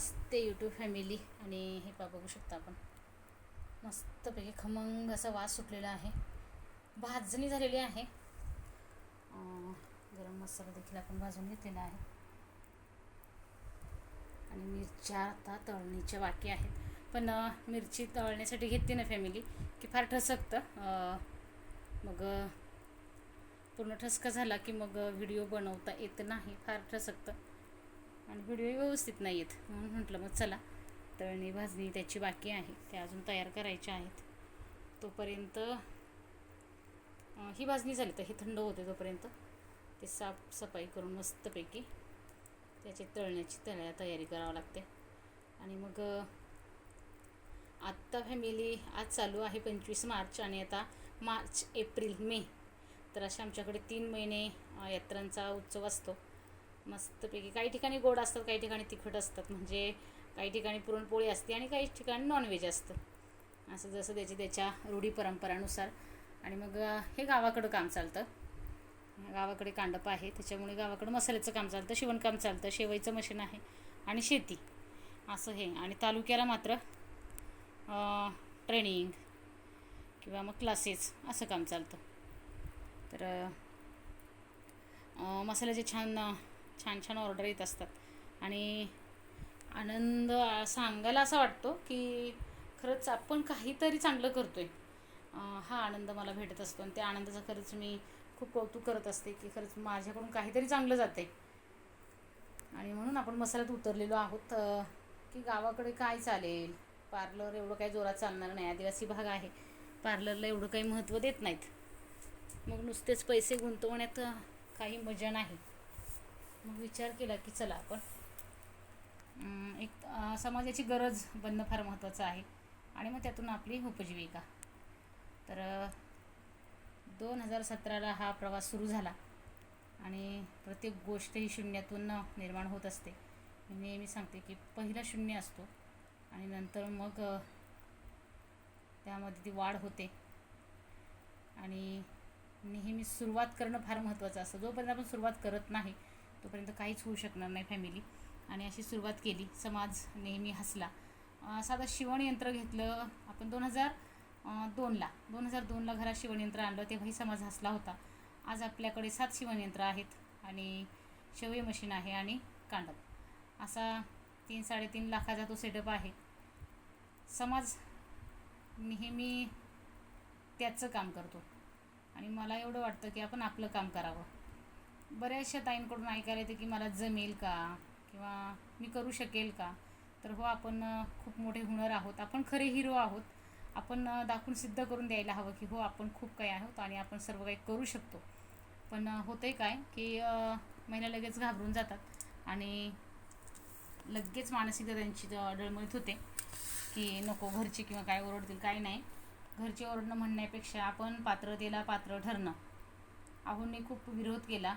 नमस्ते YouTube family आणि हे पा बघू शकता आपण. मस्तपैकी खमंग असा वास सुटलेला आहे. भाजणी झालेली आहे. गरम मसाला देखील आपण भाजून घेतलेला आहे. आणि मिरच्या आता तळणीच्या बाकी आहेत. पण मिरची तळण्यासाठी घेते ना फॅमिली की फार ठसकतं. मग पूर्ण ठसका झाला की मग व्हिडिओ बनवता येत नाही. फार ठसकतं. आणि व्हिडिओही व्यवस्थित नाही आहेत म्हणून म्हटलं मग चला तळणी भाजणी त्याची बाकी आहे. ते अजून तयार करायचे आहेत. तोपर्यंत ही भाजणी झाली तर हे थंड होते तोपर्यंत. ते साफसफाई करून मस्तपैकी त्याची तळण्याची तळ्या तयारी करावं लागते. आणि मग आत्ता फॅमिली आज चालू आहे पंचवीस मार्च आणि आता मार्च एप्रिल मे. तर असे आमच्याकडे तीन महिने यात्रांचा उत्सव असतो. मस्तपैकी. काही ठिकाणी गोड असतात काही ठिकाणी तिखट असतात. म्हणजे काही ठिकाणी पुरणपोळी असते आणि काही ठिकाणी नॉनव्हेज असतं. असं जसं त्याची त्याच्या रूढी परंपरानुसार. आणि मग हे गावाकडं काम चालतं. गावाकडे कांडप आहे. त्याच्यामुळे गावाकडं मसाल्याचं काम चालतं शिवणकाम चालतं शेवईचं मशीन आहे आणि शेती. असं हे. आणि तालुक्याला मात्र ट्रेनिंग किंवा मग क्लासेस असं काम चालतं. तर मसाल्याचे छान छान छान ऑर्डर येत असतात. आणि आनंद सांगायला असा वाटतो की खरंच आपण काहीतरी चांगलं करतो आहे हा आनंद मला भेटत असतो. आणि त्या आनंदाचं खरंच मी खूप कौतुक करत असते की खरंच माझ्याकडून काहीतरी चांगलं जाते आणि म्हणून आपण मसाल्यात उतरलेलो आहोत. की गावाकडे काय चालेल? पार्लर एवढं काही जोरात चालणार नाही. आदिवासी भाग आहे. पार्लरला एवढं काही महत्त्व देत नाहीत. मग नुसतेच पैसे गुंतवण्यात काही मजा नाही. मग विचार केला की चला आपण. एक समाजाची गरज बनणं फार महत्त्वाचं आहे. आणि मग त्यातून आपली उपजीविका. तर दोन हजार सतराला हा प्रवास सुरू झाला. आणि प्रत्येक गोष्ट ही शून्यातून निर्माण होत असते. मी नेहमी सांगते की पहिला शून्य असतो. आणि नंतर मग त्यामध्ये ती वाढ होते. आणि नेहमी सुरुवात करणं फार महत्त्वाचं असतं. जोपर्यंत आपण सुरुवात करत नाही तोपर्यंत काहीच होऊ शकणार नाही फॅमिली आणि अशी सुरुवात केली. समाज नेहमी हसला. साधं शिवणयंत्र घेतलं आपण दोन हजार दोनला दोन हजार दोनला घरात शिवणयंत्र आणलं. तेव्हाही समाज हसला होता. आज आपल्याकडे सात शिवणयंत्र आहेत आणि शेवई मशीन आहे आणि कांडप असा तीन साडेतीन लाखाचा तो सेटअप आहे. समाज नेहमी त्याचं काम करतो. आणि मला एवढं वाटतं की आपण आपलं काम करावं. बऱ्याचशा ताईंकडून ऐकायला येते की मला जमेल का? किंवा मी करू शकेल का? तर हो आपण खूप मोठे हुनर आहोत. आपण खरे हिरो आहोत. आपण दाखवून सिद्ध करून द्यायला हवं की हो आपण खूप काही आहोत आणि आपण सर्व काही करू शकतो. पण होतं आहे काय की महिला लगेच घाबरून जातात आणि लगेच मानसिकता त्यांची डळमळीत होते की नको घरचे किंवा काय ओरडतील काय नाही. घरचे ओरडणं म्हणण्यापेक्षा आपण पात्रतेला पात्र ठरणं. आहोंनी खूप विरोध केला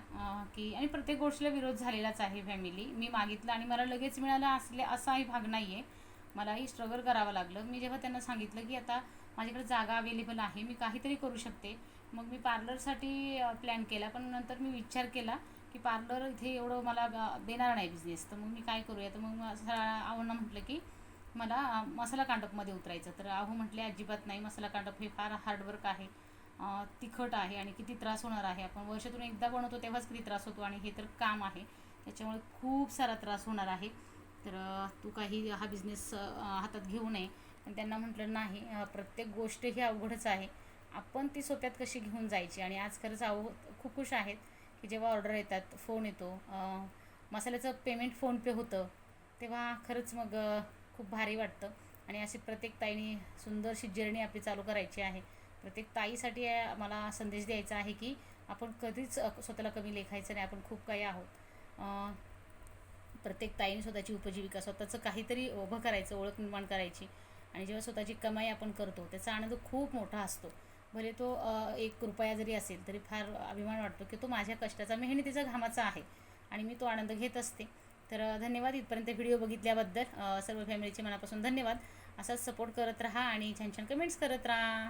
की आणि प्रत्येक गोष्टीला विरोध झालेलाच आहे फॅमिली मी मागितलं आणि मला लगेच मिळालं असले असाही भाग नाही आहे मलाही स्ट्रगल करावं लागलं. मी जेव्हा त्यांना सांगितलं की आता माझ्याकडे जागा अवेलेबल आहे मी काहीतरी करू शकते. मग मी पार्लरसाठी प्लॅन केला. पण नंतर मी विचार केला की पार्लर इथे एवढं मला देणार नाही बिझनेस तर मग मी काय करूया? तर मग असं म्हटलं की मला मसाला कांडपमध्ये उतरायचं. तर आहो म्हटले अजिबात नाही. मसाला कांडप हे फार हार्डवर्क आहे. तिखट आहे आणि किती त्रास होणार आहे. आपण वर्षातून एकदा बनवतो तेव्हाच किती त्रास होतो आणि हे तर काम आहे. त्याच्यामुळे खूप सारा त्रास होणार आहे. तर तू काही हा बिझनेस हातात घेऊ नये. पण त्यांना म्हटलं नाही प्रत्येक गोष्ट ही अवघडच आहे. आपण ती सोप्यात कशी घेऊन जायची? आणि आज खरंच आव खूप खुश आहेत की जेव्हा ऑर्डर येतात फोन येतो. मसाल्याचं पेमेंट फोनपे होतं. तेव्हा खरंच मग खूप भारी वाटतं. आणि अशी प्रत्येक ताईने सुंदरशी जर्नी आपली चालू करायची आहे. प्रत्येक ताईसाठी मला संदेश द्यायचा आहे की आपण कधीच स्वतःला कमी लेखायचं नाही आपण खूप काही आहोत. प्रत्येक ताईने स्वतःची उपजीविका स्वतःचं काहीतरी उभं करायचं ओळख निर्माण करायची. आणि जेव्हा स्वतःची कमाई आपण करतो त्याचा आनंद खूप मोठा असतो. भले तो एक रुपया जरी असेल तरी फार अभिमान वाटतो की तो माझ्या कष्टाचा मेहनतीचा घामाचा आहे. आणि मी तो आनंद घेत असते. तर धन्यवाद इथपर्यंत व्हिडिओ बघितल्याबद्दल. सर्व फॅमिलीचे मनापासून धन्यवाद. असाच सपोर्ट करत राहा आणि छान छान कमेंट्स करत राहा.